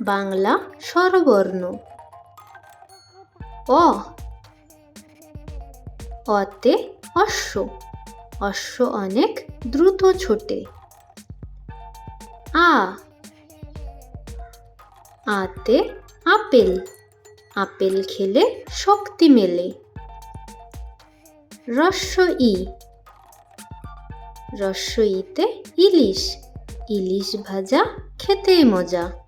বাংলা স্বরবর্ণ। অ। অতে অশ্ব। অশ্ব অনেক দ্রুত ছোটে। আ। আতে আপেল। আপেল খেলে শক্তি মেলে। রস্য ই। রস্য ইতে ইলিশ। ইলিশ ভাজা খেতে মজা।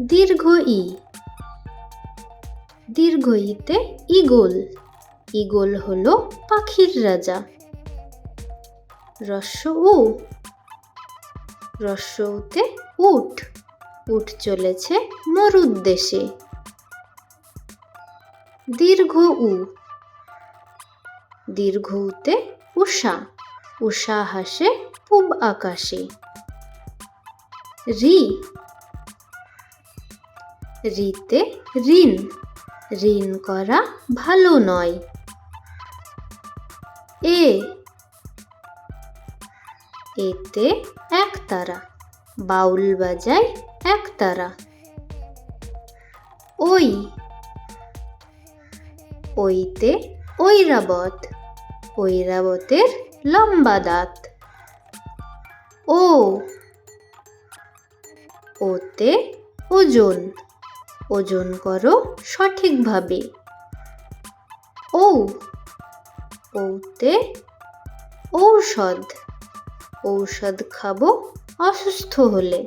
দীর্ঘ ই। দীর্ঘ ইতে ইগল ইগল হলো পাখির রাজা। রস্য উ। রস্য উতে উট। উট চলেছে মরুদ দেশে। দীর্ঘ উ। দীর্ঘ উতে উষা। উষা হাসে পূব আকাশে। রি। রিতে ঋণ। ঋণ করা ভালো নয়। এ। এতে একতারা বাউল বাজায় একতারা ওই। ওইতে ঐরাবত, ঐরাবতের লম্বা দাঁত। ও। ওতে ওজন। ওজন করো সঠিকভাবে। ঔ ঔতে ঔষধ। ঔষধ খাব অসুস্থ হলে।